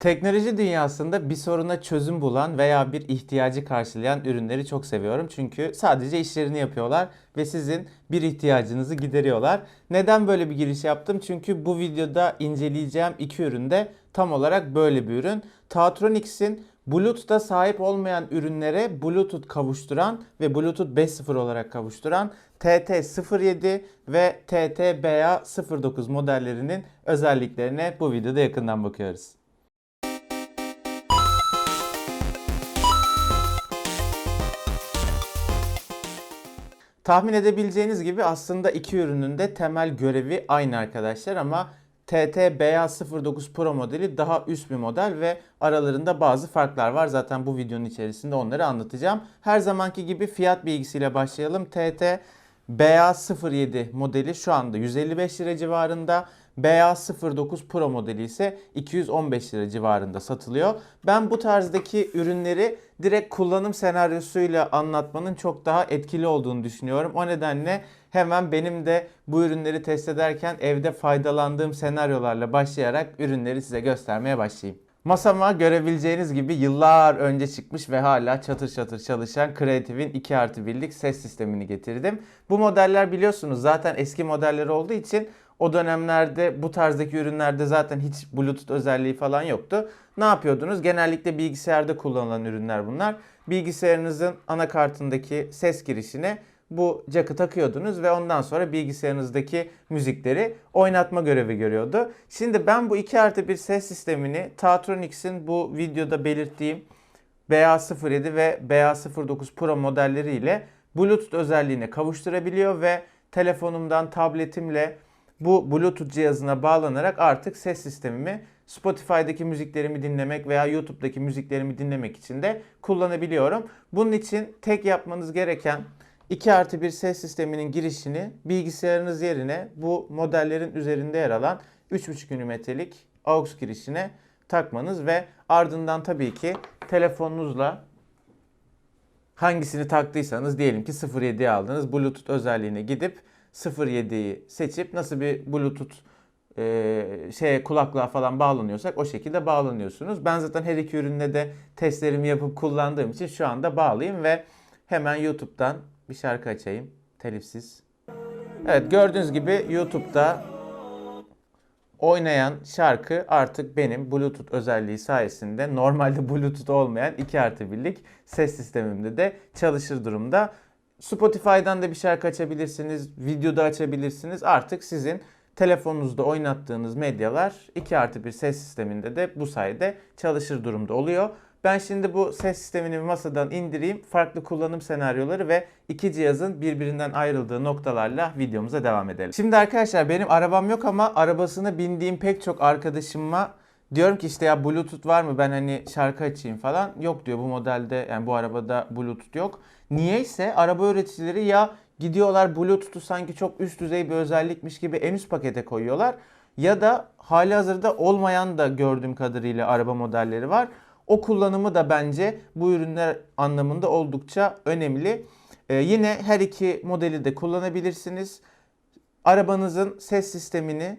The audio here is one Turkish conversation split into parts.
Teknoloji dünyasında bir soruna çözüm bulan veya bir ihtiyacı karşılayan ürünleri çok seviyorum. Çünkü sadece işlerini yapıyorlar ve sizin bir ihtiyacınızı gideriyorlar. Neden böyle bir giriş yaptım? Çünkü bu videoda inceleyeceğim iki ürün de tam olarak böyle bir ürün. Tatronics'in Bluetooth'a sahip olmayan ürünlere Bluetooth kavuşturan ve Bluetooth 5.0 olarak kavuşturan TT07 ve TT-BA09 modellerinin özelliklerine bu videoda yakından bakıyoruz. Tahmin edebileceğiniz gibi aslında iki ürünün de temel görevi aynı arkadaşlar ama TT BA09 Pro modeli daha üst bir model ve aralarında bazı farklar var. Zaten bu videonun içerisinde onları anlatacağım. Her zamanki gibi fiyat bilgisiyle başlayalım. TT BA07 modeli şu anda 155 lira civarında. BA09 Pro modeli ise 215 lira civarında satılıyor. Ben bu tarzdaki ürünleri direkt kullanım senaryosuyla anlatmanın çok daha etkili olduğunu düşünüyorum. O nedenle hemen benim de bu ürünleri test ederken evde faydalandığım senaryolarla başlayarak ürünleri size göstermeye başlayayım. Masama görebileceğiniz gibi yıllar önce çıkmış ve hala çatır çatır çalışan Creative'in 2 artı 1'lik ses sistemini getirdim. Bu modeller biliyorsunuz zaten eski modeller olduğu için o dönemlerde bu tarzdaki ürünlerde zaten hiç Bluetooth özelliği falan yoktu. Ne yapıyordunuz? Genellikle bilgisayarda kullanılan ürünler bunlar. Bilgisayarınızın anakartındaki ses girişine bu jack'ı takıyordunuz ve ondan sonra bilgisayarınızdaki müzikleri oynatma görevi görüyordu. Şimdi ben bu 2 artı 1 ses sistemini Tatronics'in bu videoda belirttiğim BA07 ve BA09 Pro modelleriyle Bluetooth özelliğine kavuşturabiliyor ve telefonumdan, tabletimle bu Bluetooth cihazına bağlanarak artık ses sistemimi Spotify'daki müziklerimi dinlemek veya YouTube'daki müziklerimi dinlemek için de kullanabiliyorum. Bunun için tek yapmanız gereken 2 artı 1 ses sisteminin girişini bilgisayarınız yerine bu modellerin üzerinde yer alan 3.5 mm'lik AUX girişine takmanız ve ardından tabii ki telefonunuzla hangisini taktıysanız diyelim ki 07'yi aldınız. Bluetooth özelliğine gidip 07'yi seçip nasıl bir Bluetooth e, şeye kulaklığa falan bağlanıyorsak o şekilde bağlanıyorsunuz. Ben zaten her iki ürünle de testlerimi yapıp kullandığım için şu anda bağlıyım ve hemen YouTube'dan bir şarkı açayım. Telifsiz. Evet gördüğünüz gibi YouTube'da oynayan şarkı artık benim Bluetooth özelliği sayesinde normalde Bluetooth olmayan 2 artı 1'lik ses sistemimde de çalışır durumda. Spotify'dan da bir şarkı açabilirsiniz, videoda açabilirsiniz. Artık sizin telefonunuzda oynattığınız medyalar 2 artı 1 ses sisteminde de bu sayede çalışır durumda oluyor. Ben şimdi bu ses sistemini masadan indireyim. Farklı kullanım senaryoları ve iki cihazın birbirinden ayrıldığı noktalarla videomuza devam edelim. Şimdi arkadaşlar benim arabam yok ama arabasına bindiğim pek çok arkadaşıma diyorum ki işte ya Bluetooth var mı ben hani şarkı açayım falan. Yok diyor bu modelde yani bu arabada Bluetooth yok. Niyeyse araba üreticileri ya gidiyorlar Bluetooth'u sanki çok üst düzey bir özellikmiş gibi en üst pakete koyuyorlar. Ya da hali hazırda olmayan da gördüğüm kadarıyla araba modelleri var. O kullanımı da bence bu ürünler anlamında oldukça önemli. Ee, yine her iki modeli de kullanabilirsiniz. Arabanızın ses sistemini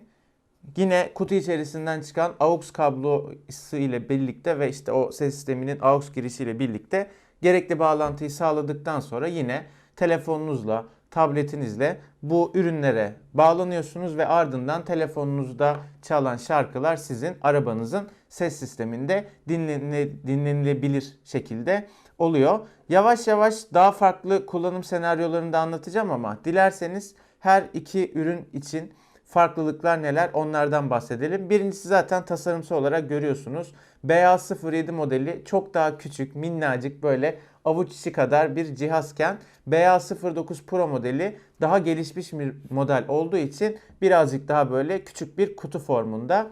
yine kutu içerisinden çıkan AUX kablosu ile birlikte ve işte o ses sisteminin AUX girişiyle birlikte gerekli bağlantıyı sağladıktan sonra yine telefonunuzla, tabletinizle bu ürünlere bağlanıyorsunuz ve ardından telefonunuzda çalan şarkılar sizin arabanızın ses sisteminde dinlenile, dinlenilebilir şekilde oluyor. Yavaş yavaş daha farklı kullanım senaryolarını da anlatacağım ama dilerseniz her iki ürün için farklılıklar neler onlardan bahsedelim. Birincisi zaten tasarımsal olarak görüyorsunuz. BA07 modeli çok daha küçük, minnacık böyle avuç içi kadar bir cihazken BA09 Pro modeli daha gelişmiş bir model olduğu için birazcık daha böyle küçük bir kutu formunda.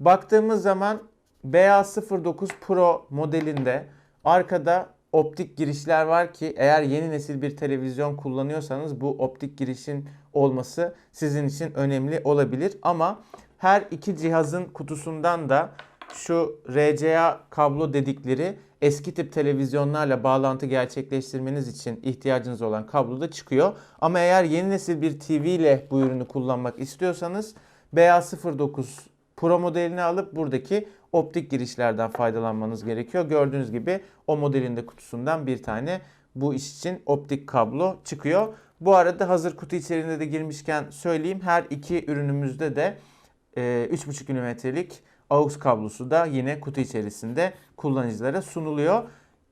Baktığımız zaman BA09 Pro modelinde arkada optik girişler var ki eğer yeni nesil bir televizyon kullanıyorsanız bu optik girişin olması sizin için önemli olabilir. Ama her iki cihazın kutusundan da şu RCA kablo dedikleri eski tip televizyonlarla bağlantı gerçekleştirmeniz için ihtiyacınız olan kablo da çıkıyor. Ama eğer yeni nesil bir TV ile bu ürünü kullanmak istiyorsanız BA09 Pro modelini alıp buradaki optik girişlerden faydalanmanız gerekiyor. Gördüğünüz gibi o modelin de kutusundan bir tane bu iş için optik kablo çıkıyor. Bu arada hazır kutu içeriğinde de girmişken söyleyeyim. Her iki ürünümüzde de e, 3.5 mm'lik AUX kablosu da yine kutu içerisinde kullanıcılara sunuluyor.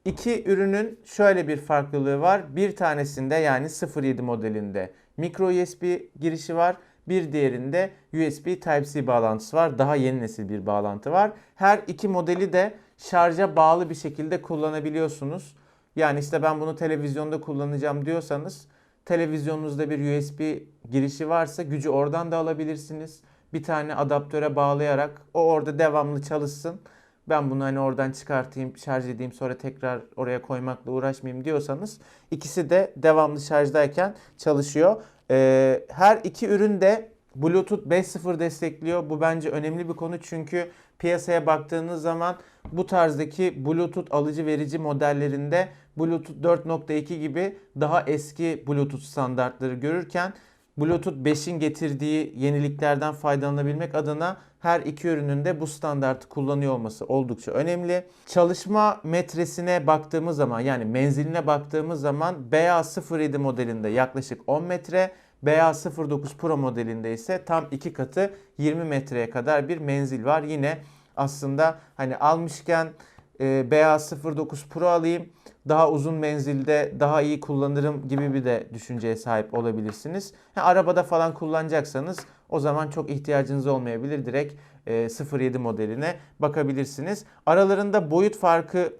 İki ürünün şöyle bir farklılığı var. Bir tanesinde yani 07 modelinde micro USB girişi var. Bir diğerinde USB Type-C bağlantısı var. Daha yeni nesil bir bağlantı var. Her iki modeli de şarja bağlı bir şekilde kullanabiliyorsunuz. Yani işte ben bunu televizyonda kullanacağım diyorsanız televizyonunuzda bir USB girişi varsa gücü oradan da alabilirsiniz. Bir tane adaptöre bağlayarak o orada devamlı çalışsın. Ben bunu hani oradan çıkartayım, şarj edeyim sonra tekrar oraya koymakla uğraşmayayım diyorsanız ikisi de devamlı şarjdayken çalışıyor. Ee, her iki ürün de Bluetooth 5.0 destekliyor. Bu bence önemli bir konu çünkü piyasaya baktığınız zaman bu tarzdaki Bluetooth alıcı verici modellerinde Bluetooth 4.2 gibi daha eski Bluetooth standartları görürken Bluetooth 5'in getirdiği yeniliklerden faydalanabilmek adına her iki ürünün de bu standartı kullanıyor olması oldukça önemli. Çalışma metresine baktığımız zaman yani menziline baktığımız zaman BA07 modelinde yaklaşık 10 metre, BA09 Pro modelinde ise tam iki katı 20 metreye kadar bir menzil var. Yine aslında hani almışken e, BA09 Pro alayım daha uzun menzilde daha iyi kullanırım gibi bir de düşünceye sahip olabilirsiniz. Ha, arabada falan kullanacaksanız o zaman çok ihtiyacınız olmayabilir. Direkt e, 07 modeline bakabilirsiniz. Aralarında boyut farkı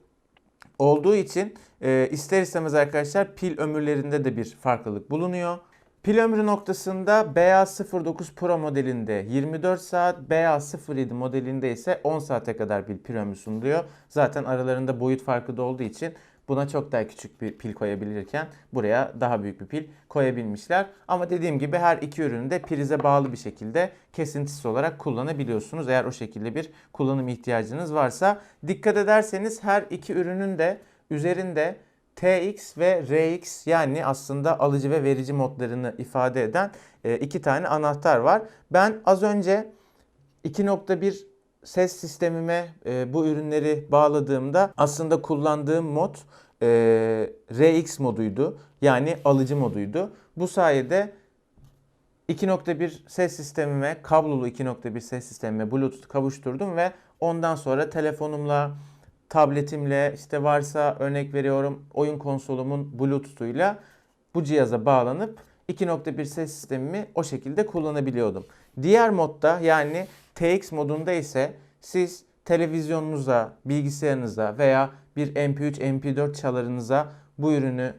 olduğu için e, ister istemez arkadaşlar pil ömürlerinde de bir farklılık bulunuyor. Pil ömrü noktasında BA09 Pro modelinde 24 saat, BA07 modelinde ise 10 saate kadar bir pil ömrü sunuluyor. Zaten aralarında boyut farkı da olduğu için buna çok daha küçük bir pil koyabilirken buraya daha büyük bir pil koyabilmişler. Ama dediğim gibi her iki ürünü de prize bağlı bir şekilde kesintisiz olarak kullanabiliyorsunuz. Eğer o şekilde bir kullanım ihtiyacınız varsa. Dikkat ederseniz her iki ürünün de üzerinde TX ve RX yani aslında alıcı ve verici modlarını ifade eden e, iki tane anahtar var. Ben az önce 2.1 ses sistemime e, bu ürünleri bağladığımda aslında kullandığım mod e, RX moduydu. Yani alıcı moduydu. Bu sayede 2.1 ses sistemime, kablolu 2.1 ses sistemime Bluetooth kavuşturdum ve ondan sonra telefonumla, tabletimle, işte varsa örnek veriyorum oyun konsolumun Bluetooth'uyla bu cihaza bağlanıp 2.1 ses sistemimi o şekilde kullanabiliyordum. Diğer modda yani TX modunda ise siz televizyonunuza, bilgisayarınıza veya bir MP3, MP4 çalarınıza bu ürünü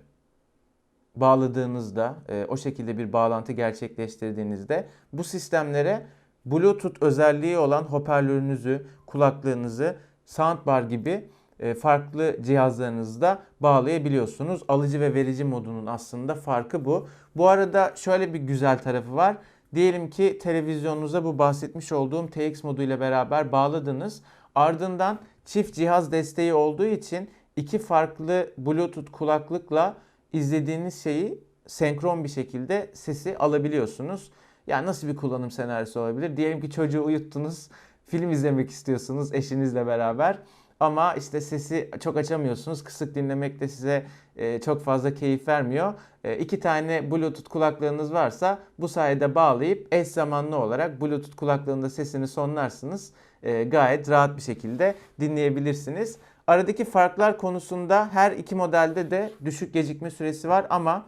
bağladığınızda, e, o şekilde bir bağlantı gerçekleştirdiğinizde bu sistemlere Bluetooth özelliği olan hoparlörünüzü, kulaklığınızı, soundbar gibi e, farklı cihazlarınızda bağlayabiliyorsunuz. Alıcı ve verici modunun aslında farkı bu. Bu arada şöyle bir güzel tarafı var. Diyelim ki televizyonunuza bu bahsetmiş olduğum TX modu ile beraber bağladınız. Ardından çift cihaz desteği olduğu için iki farklı Bluetooth kulaklıkla izlediğiniz şeyi senkron bir şekilde sesi alabiliyorsunuz. Yani nasıl bir kullanım senaryosu olabilir? Diyelim ki çocuğu uyuttunuz, film izlemek istiyorsunuz eşinizle beraber. Ama işte sesi çok açamıyorsunuz. Kısık dinlemek de size e, çok fazla keyif vermiyor. E, iki tane Bluetooth kulaklığınız varsa bu sayede bağlayıp eş zamanlı olarak Bluetooth kulaklığında sesini sonlarsınız. E, gayet rahat bir şekilde dinleyebilirsiniz. Aradaki farklar konusunda her iki modelde de düşük gecikme süresi var ama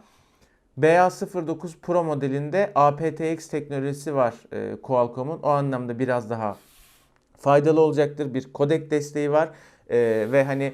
BA09 Pro modelinde aptX teknolojisi var e, Qualcomm'un. O anlamda biraz daha faydalı olacaktır. Bir kodek desteği var e, ve hani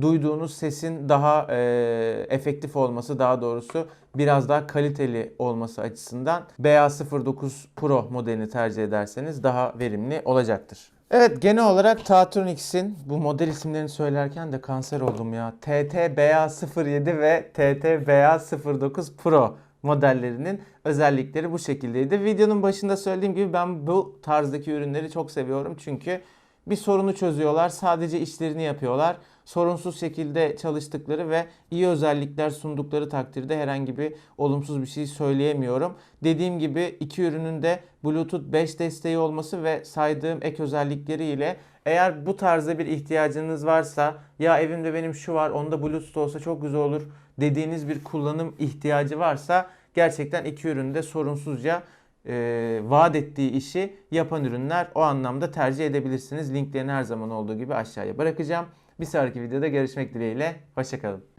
duyduğunuz sesin daha e, efektif olması daha doğrusu biraz daha kaliteli olması açısından BA09 Pro modelini tercih ederseniz daha verimli olacaktır. Evet genel olarak Tatronics'in bu model isimlerini söylerken de kanser oldum ya. TTBA07 ve TTBA09 Pro modellerinin özellikleri bu şekildeydi. Videonun başında söylediğim gibi ben bu tarzdaki ürünleri çok seviyorum. Çünkü bir sorunu çözüyorlar. Sadece işlerini yapıyorlar. Sorunsuz şekilde çalıştıkları ve iyi özellikler sundukları takdirde herhangi bir olumsuz bir şey söyleyemiyorum. Dediğim gibi iki ürünün de Bluetooth 5 desteği olması ve saydığım ek özellikleriyle Eğer bu tarzda bir ihtiyacınız varsa ya evimde benim şu var onda Bluetooth olsa çok güzel olur dediğiniz bir kullanım ihtiyacı varsa gerçekten iki üründe sorunsuzca e, vaat ettiği işi yapan ürünler o anlamda tercih edebilirsiniz. Linklerini her zaman olduğu gibi aşağıya bırakacağım. Bir sonraki videoda görüşmek dileğiyle. Hoşçakalın.